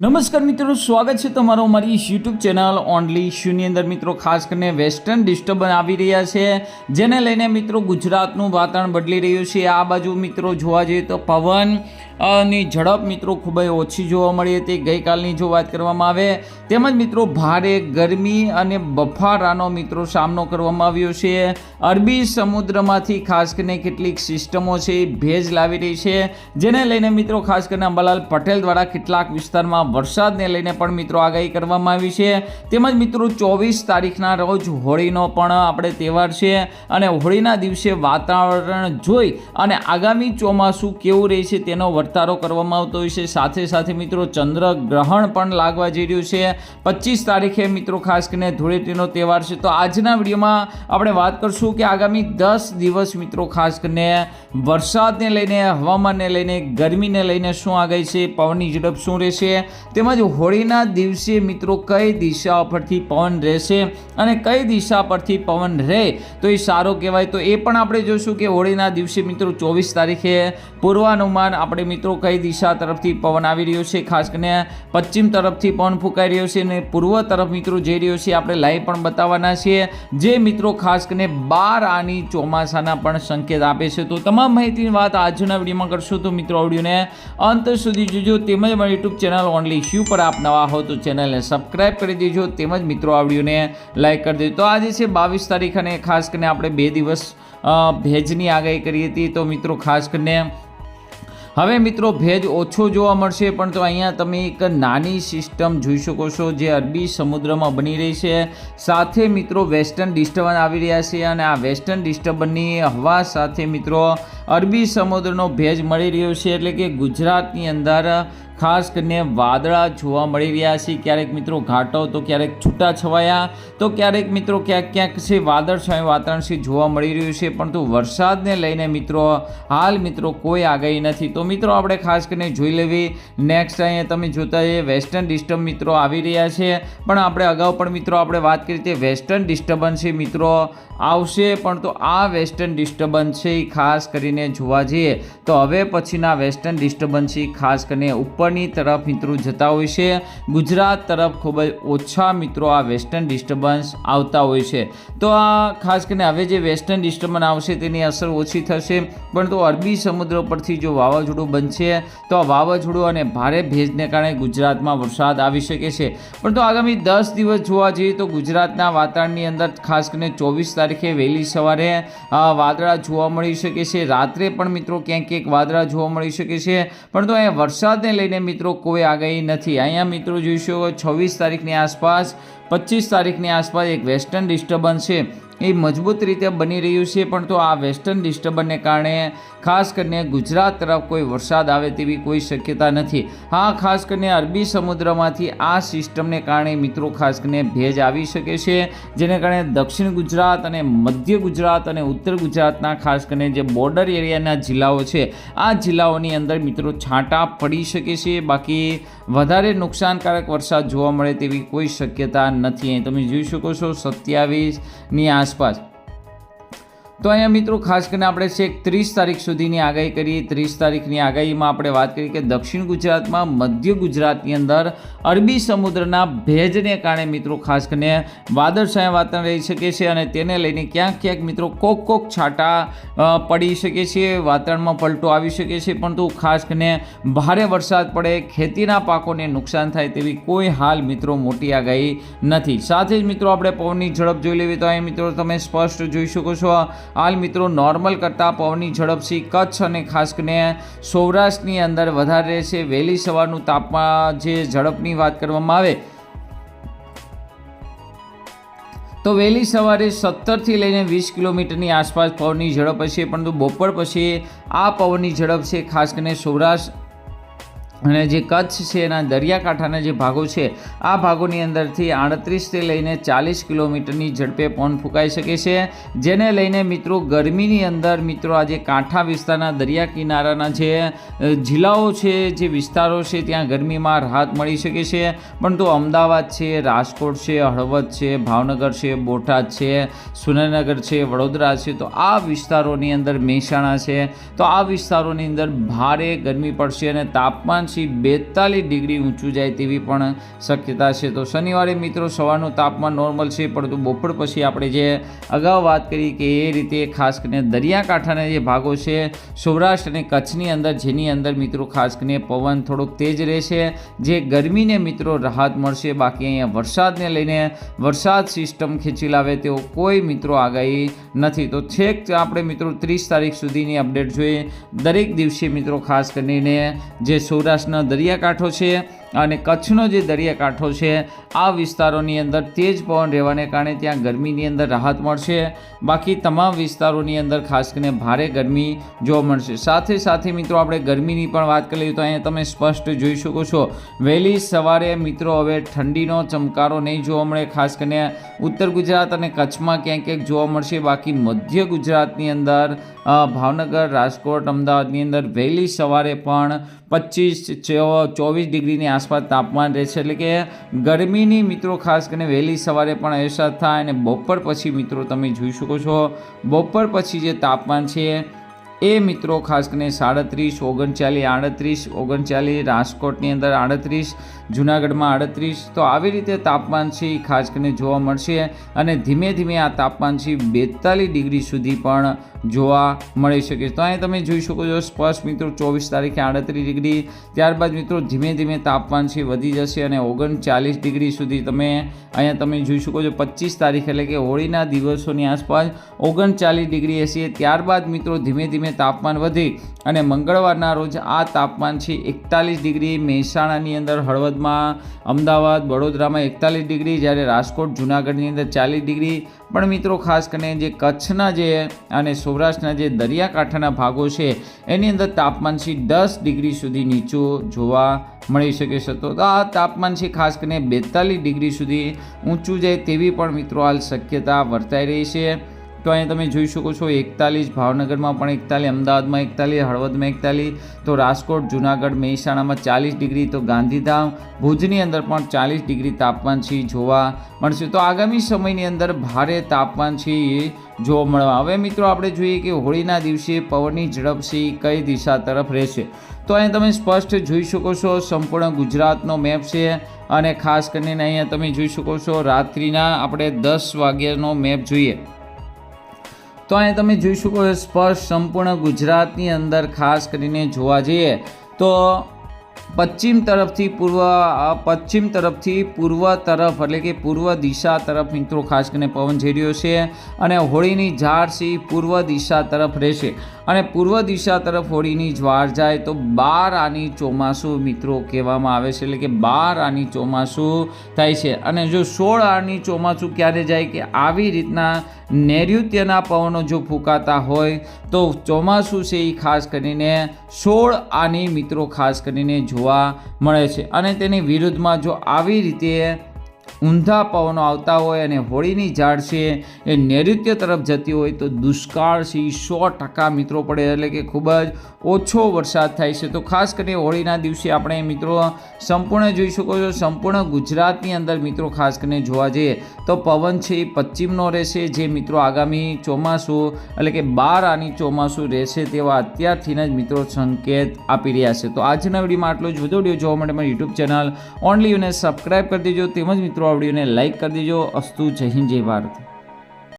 નમસ્કાર મિત્રો, સ્વાગત છે તમારો મારી યુટ્યુબ ચેનલ ઓનલી શૂન્ય અંદર. મિત્રો, ખાસ કરીને વેસ્ટર્ન ડિસ્ટર્બન્સ આવી રહ્યા છે, જેને લઈને મિત્રો ગુજરાતનું વાતાવરણ બદલી રહ્યું છે. આ બાજુ મિત્રો જોવા જઈએ તો પવનની ઝડપ મિત્રો ખૂબ જ ઓછી જોવા મળી હતી. ગઈકાલની જો વાત કરવામાં આવે, તેમજ મિત્રો ભારે ગરમી અને બફારાનો મિત્રો સામનો કરવામાં આવ્યો છે. અરબી સમુદ્રમાંથી ખાસ કરીને કેટલીક સિસ્ટમો છે ભેજ લાવી રહી છે, જેને લઈને મિત્રો ખાસ કરીને અંબાલાલ પટેલ દ્વારા કેટલાક વિસ્તારમાં વરસાદને લઈને પણ મિત્રો આગાહી કરવામાં આવી છે. તેમજ મિત્રો ચોવીસ તારીખના રોજ હોળીનો પણ આપણે તહેવાર છે અને હોળીના દિવસે વાતાવરણ જોઈ અને આગામી ચોમાસું કેવું રહે છે તેનો વર્તારો કરવામાં આવતો હોય છે. સાથે સાથે મિત્રો ચંદ્ર ગ્રહણ પણ લાગવા જઈ રહ્યું છે. પચીસ તારીખે મિત્રો ખાસ કરીને ધૂળેટીનો તહેવાર છે. તો આજના વિડીયોમાં આપણે વાત કરશું કે આગામી દસ દિવસ મિત્રો ખાસ કરીને વરસાદને લઈને, હવામાનને લઈને, ગરમીને લઈને શું આગાહી છે, પવનની ઝડપ શું રહેશે તેમજ હોળીના દિવસે મિત્રો કઈ દિશા પરથી પવન રહેશે અને કઈ દિશા પરથી પવન રહે, તો એ સારો કહેવાય. તો એ પણ આપણે જોશું કે હોળીના દિવસે મિત્રો ચોવીસ તારીખે પૂર્વાનુમાન આપણે મિત્રો કઈ દિશા તરફથી પવન આવી રહ્યો છે, ખાસ કરીને પશ્ચિમ તરફથી પવન ફૂંકાઈ રહ્યો છે અને પૂર્વ તરફ મિત્રો જઈ રહ્યો છે, આપણે લાઈવ પણ બતાવવાના છીએ. જે મિત્રો ખાસ કરીને બાર આની ચોમાસાના પણ સંકેત આપે છે. તો તમામ માહિતીની વાત આજના વિડીયોમાં કરશું. તો મિત્રો આવડીઓને અંત સુધી જોજો. તેમજ મારી યુટ્યુબ ચેનલ ઓનલી શ્યુ પર આપ નવા હો તો ચેનલને સબસ્ક્રાઇબ કરી દેજો તેમજ મિત્રો આ વિડીયોને લાઇક કરી દેજો. તો આજે છે બાવીસ તારીખ અને ખાસ કરીને આપણે બે દિવસ ભેજની આગાહી કરી હતી. તો મિત્રો ખાસ કરીને હવે મિત્રો ભેજ ઓછો જોવા મળશે, પણ તો અહીંયા તમે એક નાની સિસ્ટમ જોઈ શકો છો જે અરબી સમુદ્રમાં બની રહી છે. સાથે મિત્રો વેસ્ટર્ન ડિસ્ટર્બન્સ આવી રહ્યા છે અને આ વેસ્ટર્ન ડિસ્ટર્બન્સની હવા સાથે મિત્રો અરબી સમુદ્રનો ભેજ મળી રહ્યો છે. એટલે કે ગુજરાતની અંદર ખાસ કરીને વાદળા જોવા મળી રહ્યા છે. ક્યારેક મિત્રો ઘાટો, તો ક્યારેક છૂટા છવાયા તો ક્યારેક મિત્રો ક્યાંક ક્યાંક છે વાદળછાયું વાતાવરણ છે જોવા મળી રહ્યું છે. પરંતુ વરસાદને લઈને મિત્રો, હાલ મિત્રો કોઈ આગાહી નથી. તો મિત્રો આપણે ખાસ કરીને જોઈ લેવી. નેક્સ્ટ અહીંયા તમે જોતા જઈએ વેસ્ટર્ન ડિસ્ટર્બ મિત્રો આવી રહ્યા છે. પણ આપણે અગાઉ પણ મિત્રો આપણે વાત કરી તે વેસ્ટર્ન ડિસ્ટર્બન્સ છે મિત્રો, આવશે. પણ તો આ વેસ્ટર્ન ડિસ્ટર્બન્સ છે એ ખાસ કરીને જોવા જઈએ, તો હવે પછીના વેસ્ટર્ન ડિસ્ટર્બન્સ છે ખાસ કરીને ઉપરની તરફ મિત્રો જતા હોય છે. ગુજરાત તરફ ખૂબ જ ઓછા મિત્રો આ વેસ્ટર્ન ડિસ્ટર્બન્સ આવતા હોય છે. તો આ ખાસ કરીને હવે જે વેસ્ટર્ન ડિસ્ટર્બન્સ આવશે તેની અસર ઓછી થશે. પણ તો અરબી સમુદ્ર પરથી જો વાવાઝોડું બનશે, તો આ વાવાઝોડું અને ભારે ભેજને કારણે ગુજરાતમાં વરસાદ આવી શકે છે. પણ તો આગામી દસ દિવસ જોવા જઈએ તો ગુજરાતના વાતાવરણની અંદર ખાસ કરીને ચોવીસ તારીખે વહેલી સવારે વાદળા જોવા મળી શકે છે. રાત્રે પણ મિત્રો ક્યાંક ક્યાંક વાદળા જોવા મળી શકે છે. પણ તો અહીંયા વરસાદને લઈને મિત્રો કોઈ આગાહી નથી. અહીંયા મિત્રો જોઈશું છવ્વીસ તારીખની આસપાસ, પચીસ તારીખની આસપાસ એક વેસ્ટર્ન ડિસ્ટર્બન્સ છે. એ મજબૂત રીતે બની રહ્યું છે, પણ તો આ વેસ્ટર્ન ડિસ્ટર્બન્સને કારણે ખાસ કરીને ગુજરાત તરફ કોઈ વરસાદ આવે તેવી કોઈ શક્યતા નથી. હા, ખાસ કરીને અરબી સમુદ્રમાંથી આ સિસ્ટમને કારણે મિત્રો ખાસ કરીને ભેજ આવી શકે છે, જેને કારણે દક્ષિણ ગુજરાત અને મધ્ય ગુજરાત અને ઉત્તર ગુજરાતના ખાસ કરીને જે બોર્ડર એરિયાના જિલ્લાઓ છે, આ જિલ્લાઓની અંદર મિત્રો છાંટા પડી શકે છે. બાકી વધારે નુકસાનકારક વરસાદ જોવા મળે તેવી કોઈ શક્યતા નથી. અહીં તમે જોઈ શકો છો સત્યાવીસની આસપાસ. તો અહીંયા મિત્રો, ખાસ કરીને આપણે છેક ત્રીસ તારીખ સુધીની આગાહી કરીએ. ત્રીસ તારીખની આગાહીમાં આપણે વાત કરીએ કે દક્ષિણ ગુજરાતમાં મધ્ય ગુજરાતની અંદર અરબી સમુદ્રના ભેજને કારણે મિત્રો, ખાસ કરીને વાદળછાયા વાતાવરણ રહી શકે છે અને તેને લઈને ક્યાંક ક્યાંક મિત્રો કોક કોક છાંટા પડી શકે છે, વાતાવરણમાં પલટો આવી શકે છે. પરંતુ ખાસ કરીને ભારે વરસાદ પડે, ખેતીના પાકોને નુકસાન થાય તેવી કોઈ હાલ મિત્રો મોટી આગાહી નથી. સાથે જ મિત્રો, આપણે પવનની ઝડપ જોઈ લેવી તો અહીં મિત્રો તમે સ્પષ્ટ જોઈ શકો છો. હાલ મિત્રો નોર્મલ કરતાં પવનની ઝડપ છે કચ્છ અને ખાસ કરીને સૌરાષ્ટ્રની અંદર વધારે રહેશે વહેલી સવારનું તાપમાન જે ઝડપની વાત કરવામાં આવે તો વહેલી સવારે સત્તરથી લઈને વીસ કિલોમીટરની આસપાસ પવનની ઝડપ હશે, પરંતુ બપોર પછી આ પવનની ઝડપ છે ખાસ કરીને સૌરાષ્ટ્ર અને જે કચ્છ છે એના દરિયાકાંઠાના જે ભાગો છે, આ ભાગોની અંદરથી આડત્રીસથી લઈને ચાલીસ કિલોમીટરની ઝડપે પવન ફૂંકાઈ શકે છે. જેને લઈને મિત્રો ગરમીની અંદર મિત્રો આજે કાંઠા વિસ્તારના દરિયા કિનારાના જે જિલ્લાઓ છે, જે વિસ્તારો છે, ત્યાં ગરમીમાં રાહત મળી શકે છે. પણ તો અમદાવાદ છે, રાજકોટ છે, હળવદ છે, ભાવનગર છે, બોટાદ છે, સુરેન્દ્રનગર છે, વડોદરા છે, તો આ વિસ્તારોની અંદર મહેસાણા છે. તો આ વિસ્તારોની અંદર ભારે ગરમી પડશે અને તાપમાન તાપમાન બેતાલીસ ડિગ્રી ઊંચું જાય તેવી પણ શક્યતા છે. તો શનિવારે મિત્રો સવારનું તાપમાન નોર્મલ છે, પરંતુ બપોર પછી આપણે જે અગાઉ વાત કરી કે એ રીતે ખાસ કરીને દરિયાકાંઠાના જે ભાગો છે, સૌરાષ્ટ્ર અને કચ્છની અંદર, જેની અંદર મિત્રો ખાસ કરીને પવન થોડોક તેજ રહેશે. જે ગરમીને મિત્રો રાહત મળશે. બાકી અહીંયા વરસાદને લઈને વરસાદ સિસ્ટમ ખેંચી લાવે તેવો કોઈ મિત્રો આગાહી નથી. તો છેક આપણે મિત્રો ત્રીસ તારીખ સુધીની અપડેટ જોઈએ. દરેક દિવસે મિત્રો ખાસ કરીને જે સૌરાષ્ટ્રનો દરિયાકાંઠો છે. અને કચ્છનો જે દરિયાકાંઠો છે, આ વિસ્તારોની અંદર તેજ પવન રહેવાને કારણે ત્યાં ગરમીની અંદર રાહત મળશે. બાકી તમામ વિસ્તારોની અંદર ખાસ કરીને ભારે ગરમી જોવા મળશે. સાથે સાથે મિત્રો, આપણે ગરમીની પણ વાત કરી લઈએ તો અહીંયા તમે સ્પષ્ટ જોઈ શકો છો. વહેલી સવારે મિત્રો, હવે ઠંડીનો ચમકારો નહીં જોવા મળે, ખાસ કરીને ઉત્તર ગુજરાત અને કચ્છમાં ક્યાંક ક્યાંક જોવા મળશે. બાકી મધ્ય ગુજરાતની અંદર ભાવનગર, રાજકોટ, અમદાવાદની અંદર વહેલી સવારે પણ પચીસ ચોવીસ ડિગ્રીની આસપાસ તાપમાન રહેશે એટલે કે ગરમીની મિત્રો ખાસ કરીને વહેલી સવારે પણ અહેસાસ થાય અને બપોર પછી મિત્રો તમે જોઈ શકો છો, બપોર પછી જે તાપમાન છે એ મિત્રો ખાસ કરીને સાડત્રીસ, ઓગણચાલીસ, આડત્રીસ, ઓગણચાલીસ, રાજકોટની અંદર આડત્રીસ જુનાગઢમાં આડત્રીસ. તો આવી રીતે તાપમાન છે, એ ખાસ કરીને જોવા મળશે. અને ધીમે ધીમે આ તાપમાન છે, બેતાલીસ ડિગ્રી સુધી પણ જોવા મળી શકે તો અહીં તમે જોઈ શકો છો, સ્પષ્ટ મિત્રો, ચોવીસ તારીખે આડત્રીસ ડિગ્રી. ત્યારબાદ મિત્રો, ધીમે ધીમે તાપમાન છે, વધી જશે અને ઓગણચાલીસ ડિગ્રી સુધી તમે અહીંયા તમે જોઈ શકો છો, પચીસ તારીખ એટલે કે હોળીના દિવસોની આસપાસ ઓગણચાલીસ ડિગ્રી હશે. ત્યારબાદ મિત્રો, ધીમે ધીમે તાપમાન વધી અને મંગળવારના રોજ આ તાપમાન છે, એકતાલીસ ડિગ્રી. મહેસાણાની અંદર હળવદમાં અમદાવાદ, વડોદરામાં એકતાલીસ ડિગ્રી, જ્યારે રાજકોટ, જુનાગઢની અંદર ચાલીસ ડિગ્રી. પણ મિત્રો, ખાસ કરીને જે કચ્છના જે અને સૌરાષ્ટ્રના જે દરિયાકાંઠાના ભાગો છે, એની અંદર તાપમાન છે દસ ડિગ્રી સુધી નીચું જોવા મળી શકે છે. તો આ તાપમાન છે ખાસ કરીને બેતાલીસ ડિગ્રી સુધી ઊંચું જાય તેવી પણ મિત્રો હાલ શક્યતા વર્તાઈ રહી છે. તો અહીં તમે જોઈ શકો છો એકતાલીસ, ભાવનગરમાં પણ એકતાલીસ, અમદાવાદમાં એકતાલીસ, હળવદમાં એકતાલીસ, તો રાજકોટ, જુનાગઢ, મહેસાણામાં ચાલીસ ડિગ્રી, તો ગાંધીધામ, ભુજની અંદર પણ ચાલીસ ડિગ્રી તાપમાન છે જોવા મળશે. તો આગામી સમયની અંદર ભારે તાપમાન છે એ જોવા મળવા. હવે મિત્રો આપણે જોઈએ કે હોળીના દિવસે પવનની ઝડપ છે કઈ દિશા તરફ રહેશે? તો અહીં તમે સ્પષ્ટ જોઈ શકો છો સંપૂર્ણ ગુજરાતનો મેપ છે અને ખાસ કરીને અહીંયા તમે જોઈ શકો છો રાત્રિના આપણે દસ વાગ્યાનો મેપ જોઈએ. તો અહીંયા તમે જોઈ શકો છો સ્પષ્ટ સંપૂર્ણ ગુજરાતની અંદર ખાસ કરીને જોવા જઈએ તો પશ્ચિમ તરફથી પૂર્વ પશ્ચિમ તરફથી પૂર્વ તરફ એટલે કે પૂર્વ દિશા તરફ મિત્રો ખાસ કરીને પવન જઈ રહ્યો છે અને હોળીની ઝાડ છે પૂર્વ દિશા તરફ રહેશે. અને પૂર્વ દિશા તરફ હોળીની જ્વાર જાય તો બાર આની ચોમાસું, મિત્રો, કહેવામાં આવે છે. એટલે કે બાર આની ચોમાસું થાય છે. અને જો સોળ આની ચોમાસું ક્યારે જાય કે આવી રીતના નૈઋત્યના પવનો જો ફૂંકાતા હોય, તો ચોમાસું છે એ ખાસ કરીને સોળ આની, મિત્રો, ખાસ કરીને જોવા મળે છે. અને તેની વિરુદ્ધમાં જો આવી રીતે ઊંધા પવનો આવતા હોય અને હોળીની ઝાડ છે એ નૈઋત્ય તરફ જતી હોય તો દુષ્કાળ છે એ સો ટકા મિત્રો પડે. એટલે કે ખૂબ જ ઓછો વરસાદ થાય છે. તો ખાસ કરીને હોળીના દિવસે આપણે મિત્રો સંપૂર્ણ જોઈ શકો છો. સંપૂર્ણ ગુજરાતની અંદર મિત્રો ખાસ કરીને જોવા જઈએ તો પવન છે એ પશ્ચિમનો રહેશે. જે મિત્રો આગામી ચોમાસું, એટલે કે બાર આની ચોમાસું રહેશે તેવા અત્યારથી જ મિત્રો સંકેત આપી રહ્યા છે. તો આજના વિડીયોમાં આટલો જ. વધુ વીડિયો જોવા માટે મારી યુટ્યુબ ચેનલ ઓનલી યુને સબસ્ક્રાઈબ કરી દેજો. તેમજ મિત્રો આ વિડીયોને લાઇક કરી દેજો. અસ્તુ જય હિન્દ જય ભારત.